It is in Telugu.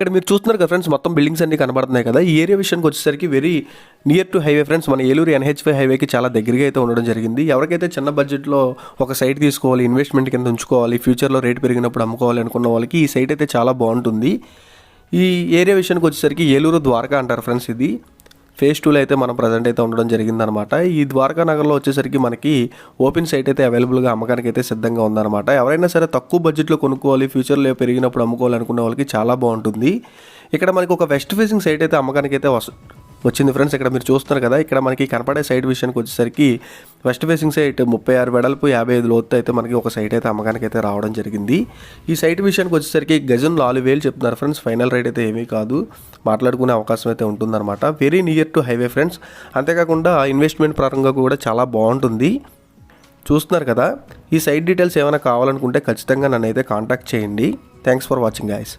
ఇక్కడ మీరు చూస్తున్నారు కదా ఫ్రెండ్స్ మొత్తం బిల్డింగ్స్ అన్ని కనబడుతున్నాయి కదా. ఈ ఏరియా విషయానికి వచ్చేసరికి very near to highway friends మన ఏలూరు ఎన్హెచ్వై హైవేకి చాలా దగ్గరగా అయితే ఉండడం జరిగింది. ఎవరికైతే చిన్న బడ్జెట్లో ఒక సైట్ తీసుకోవాలి ఇన్వెస్ట్మెంట్ కింద ఉంచుకోవాలి ఫ్యూచర్లో రేట్ పెరిగినప్పుడు అమ్ముకోవాలి అనుకున్న వాళ్ళకి ఈ సైట్ అయితే చాలా బాగుంటుంది. ఈ ఏరియా విషయానికి వచ్చేసరికి ఏలూరు ద్వారకా అంటారు ఫ్రెండ్స్ ఇది. ఫేజ్ టూలో అయితే మనం ప్రజెంట్ అయితే ఉండడం జరిగిందనమాట. ఈ ద్వారకా నగర్లో వచ్చేసరికి మనకి ఓపెన్ సైట్ అయితే అవైలబుల్గా అమ్మకానికి అయితే సిద్ధంగా ఉందన్నమాట ఎవరైనా సరే తక్కువ బడ్జెట్లో కొనుక్కోవాలి ఫ్యూచర్లో పెరిగినప్పుడు అమ్ముకోవాలి అనుకునే వాళ్ళకి చాలా బాగుంటుంది. ఇక్కడ మనకి ఒక వెస్ట్ ఫేసింగ్ సైట్ అయితే అమ్మకానికి అయితే వస్తుంది వచ్చింది ఫ్రెండ్స్. ఇక్కడ మీరు చూస్తున్నారు కదా ఇక్కడ మనకి కనపడే సైట్ విషయానికి వచ్చేసరికి వెస్ట్ ఫేసింగ్ సైట్ ముప్పై ఆరు వెడల్పు యాభై ఐదు లోతు అయితే మనకి ఒక సైట్ అయితే అమ్మకానికి అయితే రావడం జరిగింది. ఈ సైట్ విషయానికి వచ్చేసరికి గజం నాలుగు వేలు చెప్తున్నారు ఫ్రెండ్స్. ఫైనల్ రేట్ అయితే ఏమీ కాదు. మాట్లాడుకునే అవకాశం అయితే ఉంటుందన్నమాట. Very near to highway friends అంతేకాకుండా ఇన్వెస్ట్మెంట్ పరంగా కూడా చాలా బాగుంటుంది. చూస్తున్నారు కదా ఈ సైట్ డీటెయిల్స్ ఏమైనా కావాలనుకుంటే ఖచ్చితంగా నన్ను అయితే కాంటాక్ట్ చేయండి. Thanks for watching guys